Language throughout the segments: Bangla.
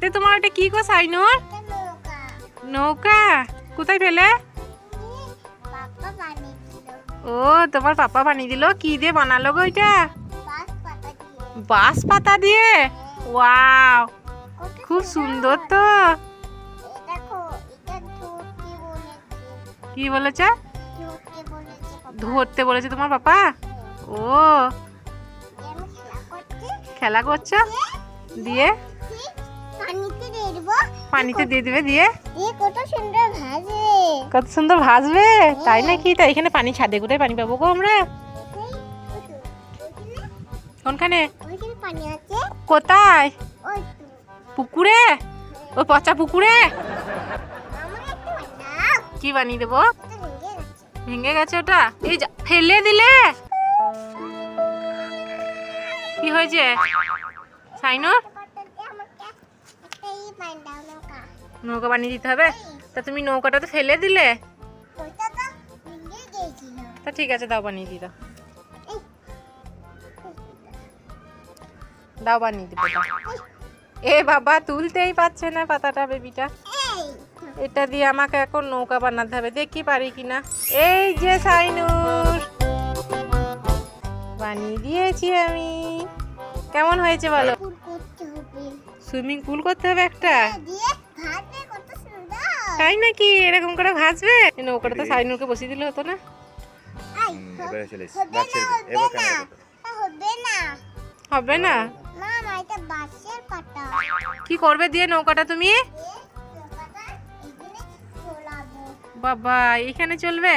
কি গো, সাইনুর? নৌকা। কোথায় ফেলে? ও, তোমার পাপা বানিয়ে দিল। কি দিয়ে বানালো গো এটা বাঁশ পাতা দিয়ে? ওয়াও, খুব সুন্দর তো। কি বলেছে? ধরতে বলেছে তোমার পাপা? ও। খেলা করছ? দিয়ে? পানিতে দিয়ে দিবে দিয়ে? কত সুন্দর ভাজে কত সুন্দর ভাসবে তাই নাকি? তাই এখানে পানি ছাদে কোথায় পানি পাবো গো আমরা? কোনখানে? ওইখানে পানি আছে। কোথায়? ওই তো। পুকুরে? ওই পচা পুকুরে? কি বানিয়ে দেবো? ভেঙে গেছে ওটা? এই যা ফেলে দিলে? কি হয়েছে? সাইনুর বটলতে আমাকে একটা ই বানাও নৌকা বানিয়ে দিতে হবে? তা তুমি নৌকাটা তো ফেলে দিলে। তো ঠিক আছে দাও বানিয়ে দিই দাও। দাও বানিয়ে দিবো এ বাবা তুলতেই পারছে না পাতাটা বেবিটা। এটা দিয়ে আমাকে এখন নৌকা বানাতে হবে দেখি পারি কিনা। এই যে সাইনুর। বানিয়ে দিয়েছি আমি। কেমন হয়েছে বলো? সুইমিং পুল করতে হবে একটা? তাই নাকি? এরকম করে ভাসবে এই নৌকাটা তো সাইনুরকে বসিয়ে দিলে হতো না। হবে না কি করবে দিয়ে নৌকাটা তুমি? এখানে বাবা এইখানে চলবে?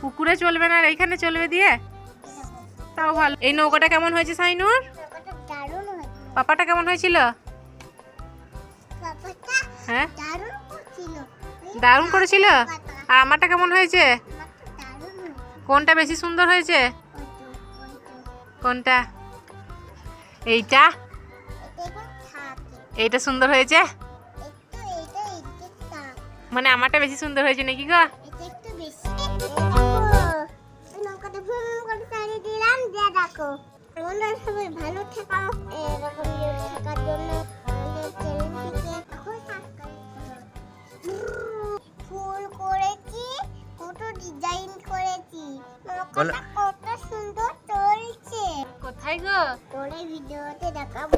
পুকুরে চলবে না আর এইখানে চলবে দিয়ে? তাও ভালো। এই নৌকাটা কেমন হয়েছে সাইনুর? নৌকাটা পাপাটা কেমন হয়েছিল? হ্যাঁ? দারুণ করেছিল? আর আমারটা কেমন হয়েছে? কোনটা বেশি সুন্দর হয়েছে। কোনটা? এইটা? এইটা সুন্দর হয়েছে? মানে আমারটা বেশি সুন্দর হয়েছে নাকি গো? ভালো থেকো এরকম জন্য নৌকাটা কত সুন্দর চলছে। কোথায় গো? পরে ভিডিওতে দেখাবো।